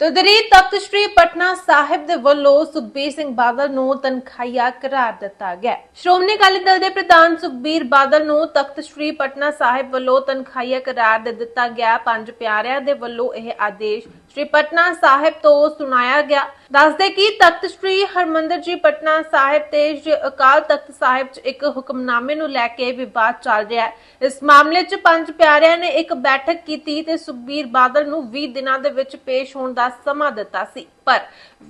ਤਦਰੀ ਤਖਤ ਸ੍ਰੀ ਪਟਨਾ ਸਾਹਿਬ ਦੇ ਵੱਲੋਂ ਸੁਖਬੀਰ ਸਿੰਘ ਬਾਦਲ ਨੂੰ ਤਨਖਾਹੀਆ ਕਰਾਰ ਦਿੱਤਾ ਗਿਆ। ਸ਼੍ਰੋਮਣੀ ਅਕਾਲੀ ਦਲ ਦੇ ਪ੍ਰਧਾਨ ਸੁਖਬੀਰ ਬਾਦਲ ਨੂੰ ਤਖਤ ਸ੍ਰੀ ਪਟਨਾ ਸਾਹਿਬ ਵੱਲੋਂ ਤਨਖਾਹੀਆ ਕਰਾਰ ਦੇ ਦਿੱਤਾ ਗਿਆ। ਪੰਜ ਪਿਆਰਿਆਂ ਦੇ ਵੱਲੋਂ ਇਹ ਆਦੇਸ਼ ਸ੍ਰੀ ਪਟਨਾ ਸਾਹਿਬ ਤੋਂ ਸੁਣਾਇਆ ਗਿਆ। ਦੱਸਦੇ ਕਿ ਤਖਤ ਸ੍ਰੀ ਹਰਮੰਦਰ ਜੀ ਪਟਨਾ ਸਾਹਿਬ ਤੇ ਸ਼੍ਰੀ ਅਕਾਲ ਤਖਤ ਸਾਹਿਬ 'ਚ ਇੱਕ ਹੁਕਮਨਾਮੇ ਨੂੰ ਲੈ ਕੇ ਵਿਵਾਦ ਚੱਲ ਰਿਹਾ ਹੈ। ਇਸ ਮਾਮਲੇ 'ਚ ਪੰਜ ਪਿਆਰਿਆਂ ਨੇ ਇੱਕ ਬੈਠਕ ਕੀਤੀ ਤੇ ਸੁਖਬੀਰ ਬਾਦਲ ਨੂੰ 20 ਦਿਨਾਂ ਦੇ ਵਿੱਚ ਪੇਸ਼ ਹੋਣ ਦਾ ਸਮਾਂ ਦਿੱਤਾ ਸੀ। ਪਰ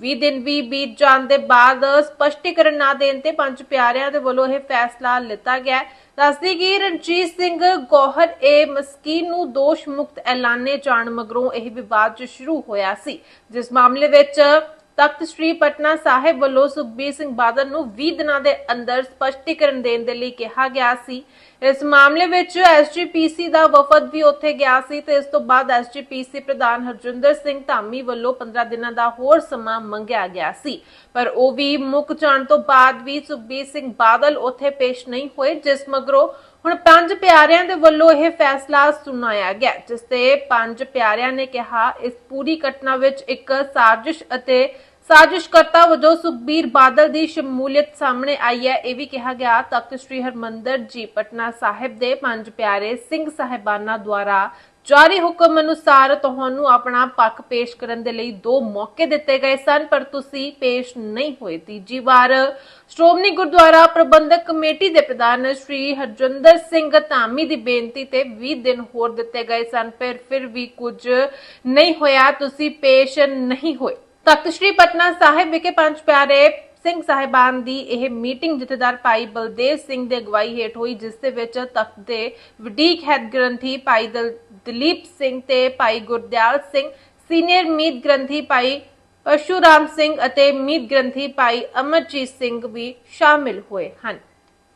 20 ਦਿਨ ਵੀ ਬੀਤ ਜਾਣ ਦੇ ਬਾਅਦ ਸਪਸ਼ਟੀਕਰਨ ਨਾ ਦੇਣ ਤੇ ਪੰਜ ਪਿਆਰਿਆਂ ਦੇ ਵੱਲੋਂ ਇਹ ਫੈਸਲਾ ਲਿੱਤਾ ਗਿਆ ਹੈ। ਦੱਸਦੀ ਕਿ ਰਣਜੀਤ ਸਿੰਘ ਗੋਹਰ ਏ ਮਸਕੀਨ ਨੂੰ ਦੋਸ਼ ਮੁਕਤ ਐਲਾਨੇ ਜਾਣ ਮਗਰੋਂ ਇਹ ਵਿਵਾਦ ਜੋ ਸ਼ੁਰੂ ਹੋਇਆ ਸੀ, ਜਿਸ ਮਾਮਲੇ ਵਿੱਚ ਤਖਤ ਸ੍ਰੀ ਪਟਨਾ ਸਾਹਿਬ ਵੱਲੋਂ ਸੁਖਬੀਰ ਸਿੰਘ ਬਾਦਲ ਨੂੰ 20 ਦਿਨਾਂ ਦੇ ਅੰਦਰ ਸਪਸ਼ਟੀਕਰਨ ਦੇਣ ਦੇ ਲਈ ਕਿਹਾ ਗਿਆ ਸੀ। ਇਸ ਮਾਮਲੇ ਵਿੱਚ ਐਸਜੀਪੀਸੀ ਦਾ ਵਫਦ ਵੀ ਉੱਥੇ ਗਿਆ ਸੀ ਤੇ ਇਸ ਤੋਂ ਬਾਅਦ ਐਸਜੀਪੀਸੀ ਪ੍ਰਧਾਨ ਹਰਜਿੰਦਰ ਸਿੰਘ ਧਾਮੀ ਵੱਲੋਂ 15 ਦਿਨਾਂ ਦਾ ਹੋਰ ਸਮਾਂ ਮੰਗਿਆ ਗਿਆ ਸੀ। ਪਰ ਉਹ ਵੀ ਮੁੱਕ ਜਾਣ ਤੋਂ ਬਾਅਦ ਵੀ ਸੁਖਬੀਰ ਸਿੰਘ ਬਾਦਲ ਉੱਥੇ ਪੇਸ਼ ਨਹੀਂ ਹੋਏ, ਜਿਸ ਮਗਰੋਂ ਹੁਣ ਪੰਜ ਪਿਆਰਿਆਂ ਦੇ ਵੱਲੋਂ ਇਹ ਫੈਸਲਾ ਸੁਣਾਇਆ ਗਿਆ, ਜਿਸ ਤੇ ਪੰਜ ਪਿਆਰਿਆਂ ਨੇ ਕਿਹਾ, ਇਸ ਪੂਰੀ ਘਟਨਾ ਵਿੱਚ ਇੱਕ ਸਾਜ਼ਿਸ਼ ਅਤੇ ਸਾਜ਼ਿਸ਼ਕਰਤਾ ਵਜੋਂ ਸੁਖਬੀਰ ਬਾਦਲ ਦੀ ਸ਼ਮੂਲੀਅਤ ਸਾਹਮਣੇ ਆਈ ਹੈ। ਇਹ ਵੀ ਕਿਹਾ ਗਿਆ, ਤਖਤ ਸ੍ਰੀ ਹਰਮੰਦਰ ਜੀ ਪਟਨਾ ਸਾਹਿਬ ਦੇ ਪੰਜ ਪਿਆਰੇ ਸਿੰਘ ਸਾਹਿਬਾਨਾਂ ਦੁਆਰਾ ਜਾਰੀ ਹੁਕਮ ਅਨੁਸਾਰ ਤੁਹਾਨੂੰ ਆਪਣਾ ਪੱਖ ਪੇਸ਼ ਕਰਨ ਦੇ ਲਈ ਦੋ ਮੌਕੇ ਦਿੱਤੇ ਗਏ ਸਨ, ਪਰ ਤੁਸੀਂ ਪੇਸ਼ ਨਹੀਂ ਹੋਏ। ਤੀਜੀ ਵਾਰ ਸ਼੍ਰੋਮਣੀ ਗੁਰਦੁਆਰਾ ਪ੍ਰਬੰਧਕ ਕਮੇਟੀ ਦੇ ਪ੍ਰਧਾਨ ਸ਼੍ਰੀ ਹਰਜਿੰਦਰ ਸਿੰਘ ਧਾਮੀ ਦੀ ਬੇਨਤੀ ਤੇ 20 ਦਿਨ ਹੋਰ ਦਿੱਤੇ ਗਏ ਸਨ, ਪਰ ਫਿਰ ਵੀ ਕੁਝ ਨਹੀਂ ਹੋਇਆ, ਤੁਸੀਂ ਪੇਸ਼ ਨਹੀਂ ਹੋਏ। ਤਖਤ ਸ੍ਰੀ ਪਟਨਾ ਸਾਹਿਬ ਵਿਖੇ ਪੰਜ ਪਿਆਰੇ ਸਿੰਘ ਸਾਹਿਬਾਨ ਦੀ ਇਹ ਮੀਟਿੰਗ ਜਥੇਦਾਰ ਭਾਈ ਬਲਦੇਵ ਸਿੰਘ ਦੇ ਅਗਵਾਈ ਹੇਠ ਹੋਈ, ਜਿਸ ਦੇ ਵਿੱਚ ਤਖਤ ਦੇ ਵਡੀਕ ਹੈਡ ਗ੍ਰੰਥੀ ਭਾਈ ਦਲ- ਦਲੀਪ ਸਿੰਘ ਤੇ ਭਾਈ ਗੁਰਦਿਆਲ ਸਿੰਘ, ਸੀਨੀਅਰ ਮੀਤ ਗ੍ਰੰਥੀ ਭਾਈ ਪਰਸ਼ੂਰਾਮ ਸਿੰਘ ਅਤੇ ਮੀਤ ਗ੍ਰੰਥੀ ਭਾਈ ਅਮਰਜੀਤ ਸਿੰਘ ਵੀ ਸ਼ਾਮਿਲ ਹੋਏ ਹਨ।